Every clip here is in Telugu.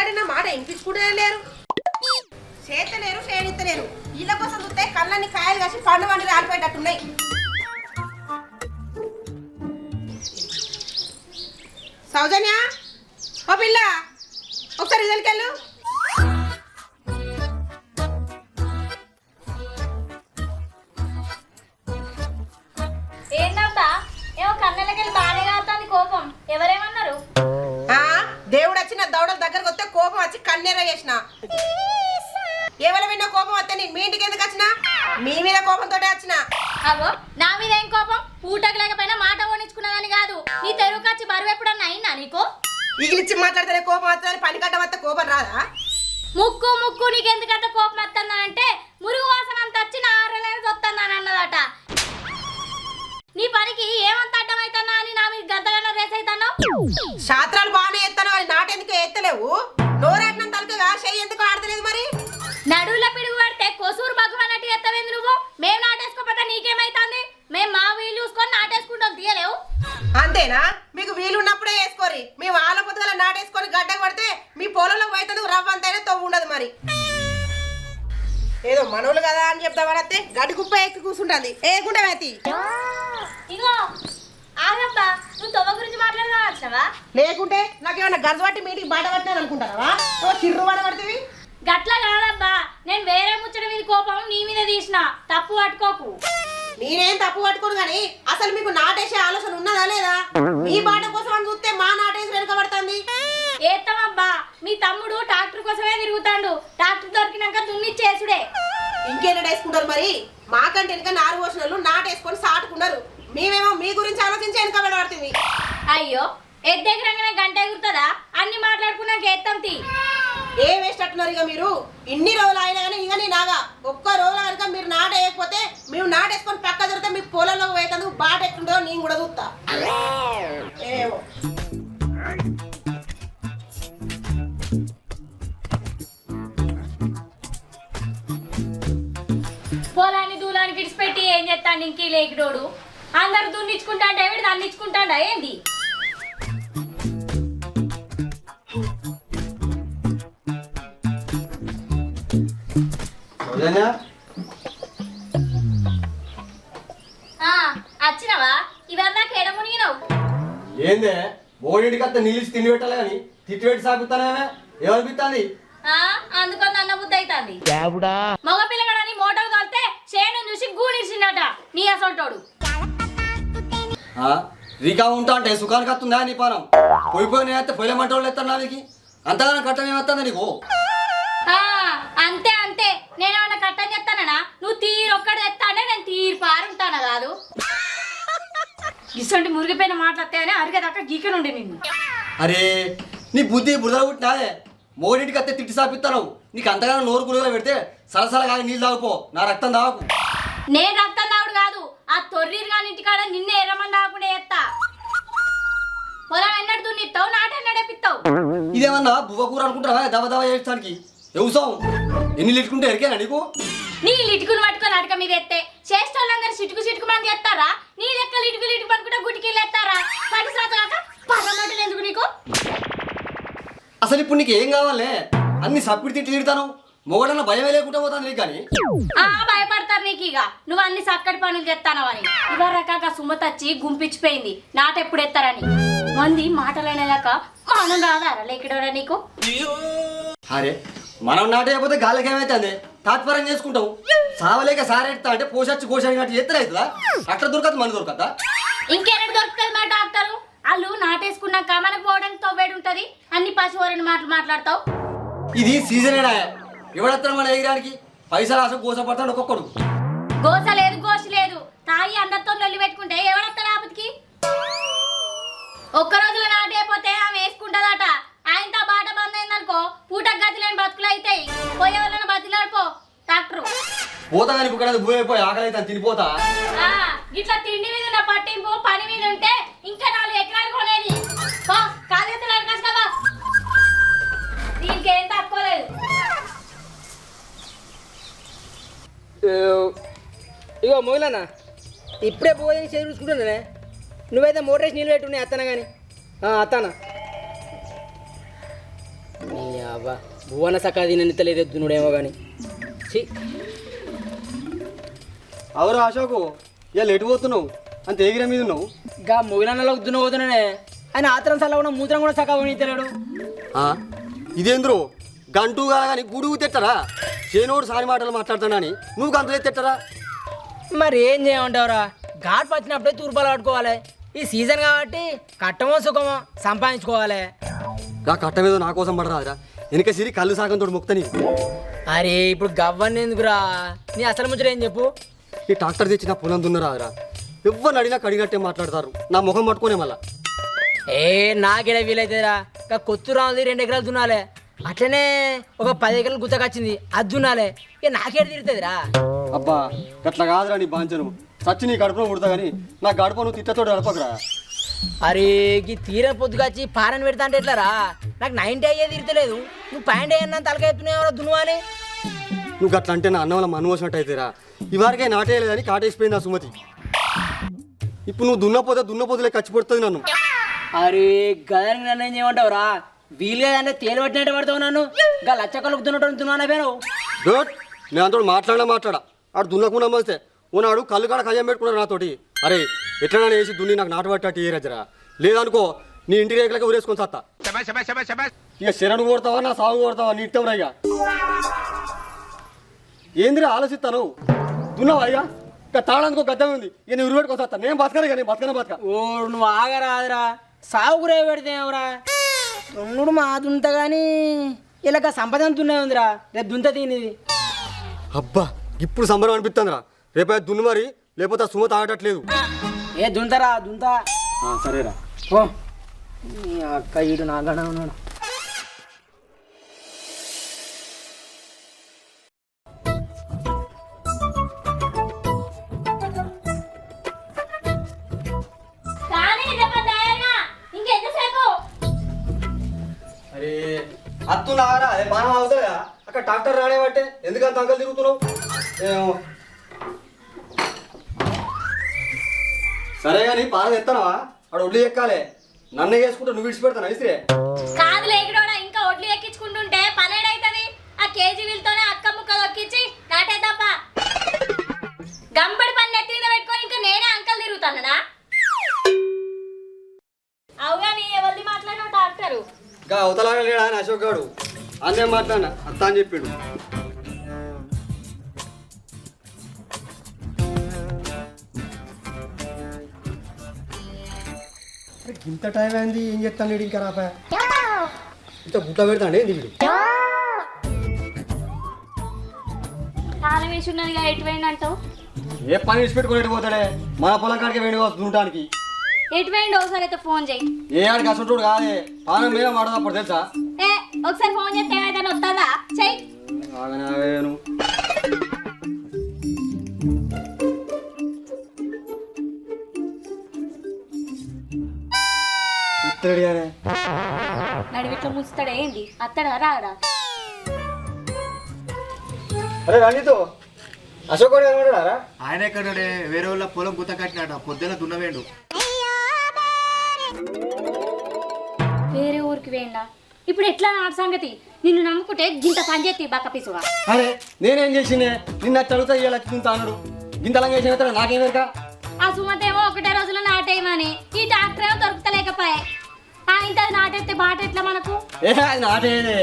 చూస్తాడే మాట వినిపించుకుంటే లేరు. చేతలేరు చేయనిత్తలేరు వీళ్ళ కోసం చూస్తే కళ్ళని కాయలు కాసి పండు వండి రాలిపోయేటట్టున్నాయి సౌజన్య ఓ పిల్ల ఒకసారి రిజల్ట్కి వెళ్ళు దౌడల దగ్గరకు వస్తే కోపం వచ్చి కన్నెర చేసిన. ఎవరి మీద కోపం వస్తే నేను మీ ఇంటికి ఎందుకు వచ్చిన? మీ మీద కోపంతో వచ్చిన. అవో నా మీద ఏం కోపం? పూటకు లేకపోయినా మాట ఓనించుకున్నదని కాదు. నీ తెరువు ఖర్చు బరువు ఎప్పుడన్నా అయిందా నీకు? ఈగిలిచ్చి మాట్లాడితేనే కోపం వస్తుంది పని కట్ట వస్తే కోపం రాదా? ముక్కు ముక్కు నీకెందుకంత కోపం వస్తుందా అంటే మురుగు వాసన అంత వచ్చి నా ఆరలేదు వస్తుందని అన్నదట. నీ పనికి ఏమంత అడ్డమైతున్నా అని నా ఏదో మనోళ్ళు కదా అని చెప్తామనతే గడ్డి కుప్ప ఎక్కి కూర్చుంటుంది. ఏకుంటే వేతి ఇగో ఆగబ్బా నువ్వు తొవ్వ గురించి మాట్లాడదా వచ్చినవా లేకుంటే నాకేమన్నా గంజ పట్టి మీటికి బాట పట్టినాను అనుకుంటారా చిర్రు బాట పడుతుంది గట్ల కాదబ్బా నేను వేరే ముచ్చట మీద కోపం నీ మీద తీసిన. తప్పు పట్టుకోకు. నేనేం తప్పు పట్టుకోను కానీ అసలు మీకు నాటేసే ఆలోచన ఉన్నదా లేదా? మీ బాట కోసం అని చూస్తే మా నాటేసి వెనుకబడుతుంది. ఏత్తమబ్బా మీ తమ్ముడు ట్రాక్టర్ కోసమే తిరుగుతాడు. ట్రాక్టర్ దొరికినాక దున్నిచ్చేసుడే. ఇంకేనా వేసుకుంటారు మరి? మాకంటే వెనుక నారు పోసిన వాళ్ళు నాటేసుకొని సాటుకున్నారు మేమేమో మీ గురించి ఆలోచించి వెనుకబడబడుతుంది అయ్యో ఎద్దెగరంగానే గంట ఎగురుతుందా? అన్ని మాట్లాడుకున్నాక ఎత్తం తీ. ఏ వేస్ట్ అంటున్నారు ఇక మీరు? ఇన్ని రోజులు అయినా కానీ ఇక నేను నాగా ఒక్క రోజుల కనుక మీరు నాట వేయకపోతే మేము నాటేసుకొని పక్క దొరికితే మీ పొలంలో పోయేటందుకు బాట ఎట్లుంటుందో నేను కూడా చూస్తా. ఏమో. ఏం చేస్తాడు? ఇంకీ లేకిడోడు అందరు దున్నిచ్చుకుంటా అంటే వీడు దన్నిచ్చుకుంటాడా ఏంది ఆ, వచ్చినవా? ఇవాళ నాకు ఎడ మునిగినావు? ఏందే? బోడికి అంత నీళ్ళు తిండి పెట్టాలి కానీ తిట్టి పెట్టి సాగుతానే ఏమనిపిస్తుంది ఆ, అందుకని అన్న బుద్ధి అవుతుంది. మగ పిల్లగాడని మోటార్ చేను చూసి గూడిసిండట నీ అసంటోడు. రీకా ఉంటా అంటే సుఖానికి వస్తుందా నీ పానం? పోయి పోయి అయితే పొయ్యిల మంట వాళ్ళు ఎత్తాను నాదికి అంతగానో కట్టం ఏమవుతుంది నీకు? ఆ, అంతే అంతే. నేనేమన్నా కట్టని చెప్తానా నువ్వు తీరు ఒక్కడు తెస్తానే నేను తీరు పారుంటానా కాదు? ఇసంటి మురిగిపోయిన మాట్లాడితేనే అరిగేదాకా గీకనుండి నిన్ను. అరే నీ బుద్ధి బురద పుట్టినాదే మోడింటికి అత్తే తిట్టి సాపిస్తాను నీకు అంతగానో నోరు కులుగులో పెడితే సలసల కాగి నీళ్ళు తాగుపో నా రక్తం తాగు నేను రక్తం తావుడు కాదు ఆ తొర్రీరు కాని ఇంటికాడ నిన్నే ఎర్రమని తాగకుండా చేస్తా. పొలం ఎన్నడు దున్నిస్తావు నాట ఎన్నడు ఎప్పిస్తావు ఇదేమన్నా బువ్వ కూర అనుకుంటావా దవ దవ చేస్తానికి వ్యవసాయం ఎన్ని లిట్టుకుంటే ఎరికేనా నీకు? నీ లిటుకుని పట్టుకొని అడక మీద ఎత్తే. చేష్టోళ్ళందరూ సిటుకు సిటుకు మంది ఎత్తారా నీ లెక్క లిటుకు లిటుకు పట్టుకుంటే గుటికి ఎత్తారా పది శాతం కాక పర్రమటలు ఎందుకు నీకు? అసలు ఇప్పుడు నీకు ఏం కావాలే? అన్ని సప్పిడి తిట్టి తిడతాను. మొగడన్న భయమే లేకుండా పోతాను నీకు కానీ. ఆ భయపడతారు నీకు ఇక. నువ్వు అన్ని సక్కడి పనులు చేస్తానవని. ఇవరకాక సుమత వచ్చి గుంపిచ్చిపోయింది నాట ఎప్పుడు ఎత్తారని. మంది మాటలైనలాక మనం రాదారా లేకడోరా నీకు? అరే మనం నాటేయకపోతే గాలికి ఏమైతుంది? తాత్పర్యం చేసుకుంటావు. సావలేక సారెడతా అంటే పోషొచ్చి కోసాడినట్టు ఎత్తులు అవుతుందా? అట్లా దొరకదు మన దొరకదా? ఇంకెక్కడ దొరుకుతుంది మా డాక్టరు? వాళ్ళు నాటేసుకున్నాక మనకు పోవడానికి తవ్వేడు ఉంటది అన్ని పశువులని మాటలు మాట్లాడతావు. ఇది సీజనేనా ఎవడెత్తాడు మన ఎగిరానికి? పైసలు ఆశ కోసపడతాడు ఒక్కొక్కడు. గోస లేదు గోస లేదు. తాగి అందరితో లొల్లి పెట్టుకుంటే ఎవడెత్తాడు ఆపతికి? ఒక్క రోజులో నాటైపోతే ఆమె వేసుకుంటదట. ఆయనతో బాట బంద్ అయిందనుకో పూట గతి లేని బతుకులు అవుతాయి పోయే వాళ్ళని బతిలాడుకో డాక్టరు. పోతా కానీ ఇక్కడ పోయిపోయి ఆకలి అయితే తినిపోతా? ఆ, గిట్లా తిండి మీద ఉన్న పట్టింపు పని మీద ఉంటే ఇంకా నాలుగు ఎకరాలు కొనేది. అడగస్తావా దీనికి ఏం తక్కువ లేదు. ఇగో మొగిలన్నా ఇప్పుడే పోయి చేసి చూసుకుంటున్నానే నువ్వైతే మోటర్ వేసి నీళ్ళు పెట్టున్నాయి అత్తనా కానీ అత్తనా? అవ్వా. భువన సకా తిననితలేదు దున్నుడేమో కానీ ఛీ. అవురా అశోకు ఇవాళ ఎటు పోతున్నావు? అంత ఎగిరే మీద ఉన్నావు? ఇంకా మొగిలన్నలో దున్నబోతున్నానే ఆయన ఆత్రం సల్ల కూడా మూత్రం కూడా సకా తెలియడు ఆ? ఇదేంద్రు? గంటు కానీ గుడుగు తిట్టరా చేనోడు సారి మాటలు మాట్లాడుతానని నువ్వు గంటలే తిట్టరా మరి ఏం చేయమంటావురా? ఘాట్ వచ్చినప్పుడే తూర్పాలు పట్టుకోవాలి ఈ సీజన్ కాబట్టి కట్టమో సుఖమో సంపాదించుకోవాలి. రా కట్ట మీద నా కోసం పడరాదురా. వెనక సిరి కళ్ళు సాగంతో ముక్త నీకు అరే ఇప్పుడు గవ్వని ఎందుకురా? నీ అసలు ముచ్చట ఏం చెప్పు? ఈ ట్రాక్టర్ తెచ్చిన పొలం దున్నరాదురా. ఎవరిని అడిగినా కడిగట్టే మాట్లాడతారు. నా ముఖం పట్టుకునే మళ్ళా. ఏ నాకేడా వీలైతుందిరా? ఇంకా కొత్తు రాముది రెండు ఎకరాలు దున్నాలే. అట్లనే ఒక పది ఎకరాలు గుత్తకొచ్చింది అది దున్నాలే ఇక నాకేడ తిరుగుతుందిరా? అబ్బా గట్ల కాదురా నీ బాంచను. చచ్చి నీ గడపలో పుడతా కానీ నా గడప నువ్వు తిట్టతోటి గడపకురా అరే ఈ తీర పొద్దుకొచ్చి పారని పెడతా అంటే ఎట్లారా? నాకు నైన్టీ అయ్యే తిరుగుతలేదు. నువ్వు పాయింట్ అయ్యన్నా తలకాయ ఎత్తున్నావు దున్నువాలి నువ్వు గట్ల అంటే నా అన్నంలో మన్ను వచ్చినట్టు అయితేరా ఇవరకే నాటేయలేదని కాటేసిపోయింది ఆ సుమతి. ఇప్పుడు నువ్వు దున్నపోతే దున్నపోతులే ఖర్చు పడుతుంది నన్ను. అరే గదానికి నన్ను ఏం చేయమంటావురా? వీలుగా అంటే తేలి పట్టినట్టు పడతావు నన్ను. ఇంకా లచ్చ పేరు? డోట్ నేను అంతోడు మాట్లాడినా మాట్లాడా? ఆడు దున్నకుండా మస్తే ఉన్నాడు కళ్ళు కాడ కయ్యం పెట్టుకున్నాడు నాతోటి. అరే ఎట్లా వేసి దున్ని నాకు నాటు పట్టట్టు ఏ రజరా లేదనుకో నీ ఇంటి రేఖలకి ఊరేసుకొని సత్తా. ఇక శరణు కొడతావా నా సాగు కొడతావా నీ ఇష్టం ఇక. ఏందిరా ఆలోచిస్తాను? దున్నావా ఇక? ఇక తాడానికి ఒక గద్దం ఉంది. ఇక నేను ఉరిపెట్టుకొని సత్తా. నేను బతకను ఇక నేను బతకనే బతక. ఓ నువ్వు ఆగరాదురా. సాగురే పెడితే ఏమరా. దున్నుడు మా దుంత కానీ ఇలాగ సంపద ఉందిరా రేపు దుంత తినేది. అబ్బా ఇప్పుడు సంబరం అనిపిస్తుందిరా రేపు దున్ను మరి లేకపోతే ఆ సుమత ఆగట్లేదు ఏ దుంతరా దుంత? ఆ, సరేరా. ఓ. నీ అక్క ఈడు నాగడ ఉన్నాడు. అత్తు అదే బాణం అవుతుందా అక్కడ ట్రాక్టర్ రానేబట్టే ఎందుకంత అంకలు తిరుగుతున్నావు? ఏమో. సరే కానీ పాల ఎత్తానవా అక్కడ ఒళ్ళు ఎక్కాలే. నన్ను వేసుకుంటా నువ్వు విడిచిపెడతాను ఇస్తే అశోక్ గాడు అన్నే మాట్లాడినా. అత్త అని చెప్పిండు. అరే, ఇంత టైం అయింది ఏం చెప్తాను లేడు ఇంకా రాపా? ఇంత గుట్ట పెడతాండి ఏంది వీడు? తాళం వేసి ఉన్నదిగా ఎటు పోయిందంటావు ఏ పని విడిచిపెట్టుకుని పోతాడే? మన పొలం కాడికి వెండి దున్నటానికి ఎటు పోయిండు ఒకసారి అయితే ఫోన్ చేయి. ఏ ఆడికి అసలు కాదే. పానం మీద మాడదప్పుడు తెలుసా? ఏ ఒకసారి ఫోన్ చేస్తే ఏమైతే వస్తుందా? చెయ్యి నడివిట్లో ముస్తాడు ఏంది? అత్తడా రాడా? అరే రండితో అశోక్ గారు ఆయన ఎక్కడే వేరే వాళ్ళ పొలం గుత్త కట్టినాట పొద్దున దున్నవేండు. వేరే ఊరికి వేయండా ఇప్పుడు ఎట్లా నాటి సంగతి? నిన్ను నమ్ముకుంటే గింత పని చేతి బక్క పిసుగా అరే నేనేం చేసిందే నిన్న చదువుతా ఇయ్యాలి లక్ష్మితో అన్నాడు. గింతలంగా చేసిన నాకేమేరక ఆ సుమతేమో ఒకటే రోజులో నాటేయమని ఈ డాక్టర్ ఏమో దొరుకుతలేకపోయాయి ఆ ఇంత నాటెత్తే బాట ఎట్లా మనకు? ఏ అది నాటేదే.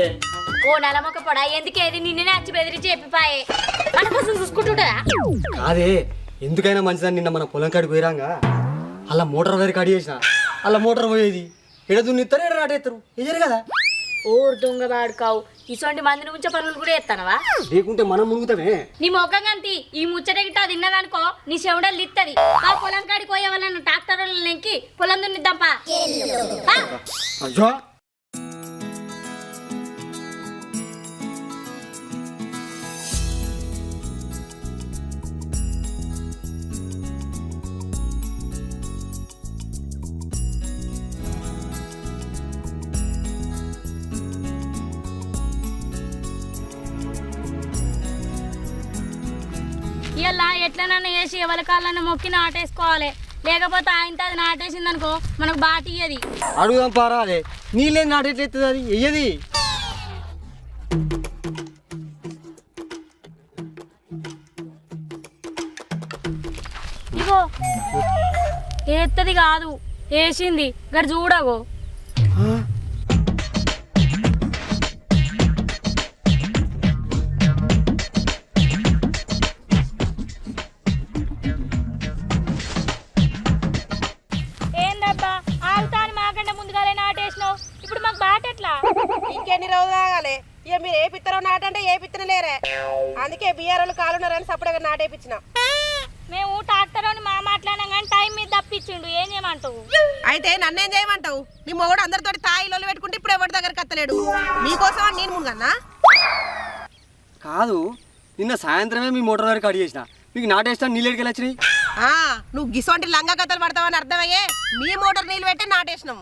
ఓ నలమొక పొడ ఎందుకేది నిన్నే అచ్చి బెదిరించి చెప్పిపాయే? మన కోసం చూసుకుంటుంటా కాదే ఎందుకైనా మంచిదని నిన్న మన పొలం కాడికి పోయిరాంగా. అలా మోటార్ వేరు కాడి చేసిన. అలా మోటార్ పోయేది. ఎడ దున్నిస్తారు ఎడ నాటేస్తారు ఎయ్యరు కదా ఓరు దొంగ వాడుకావు. ఇసొంటి మందిని ఉంచే పనులు కూడా ఎత్తానవా లేకుంటే మనం మునుగుతామే నీ మొఖం గంతి. ఈ ముచ్చట గిట్ట తిన్నదనుకో నీ చెవుడలు ఇత్తది ఆ పొలం కాడికి పోయే వాళ్ళని ట్రాక్టర్ వాళ్ళని నెక్కి పొలం దున్నిద్దాంపా? అయ్యో! ఇలా ఎట్లనన్నా వేసి ఎవరి కాళ్ళని మొక్కి నాటేసుకోవాలి లేకపోతే ఆయనతో అది నాటేసింది అనుకో మనకు బాగా తీయది అడుగుదాం పారా అదే. నీళ్ళేం నాటేట్లేదు అది? ఎయ్యది ఇగో ఏత్తది కాదు వేసింది గడి చూడగో. పిత్తరో నాటంటే ఏ పిత్తన లేరే అందుకే బీఆర్ఓలు కాలున్నారని సపరేట్గా నాటేపించిన మేము ట్రాక్టర్ అని మా మాట్లాడినాం కానీ టైం మీద తప్పించిండు. ఏం చేయమంటావు? అయితే నన్నేం చేయమంటావు? నీ మొగుడు అందరితోటి తాయిలో పెట్టుకుంటే ఇప్పుడు ఎవరి దగ్గరికి అత్తలేడు? మీకోసం నేను ముందుగన్నా కాదు నిన్న సాయంత్రమే మీ మోటార్ గారికి అడిగి చేసిన. మీకు నాటేస్తాను నీళ్ళకి వెళ్ళి వచ్చినాయి ఆ, నువ్వు గిసొంటి లంగా కథలు పడతావని అర్థమయ్యే మీ మోటార్ నీళ్ళు పెట్టి నాటేసినాం.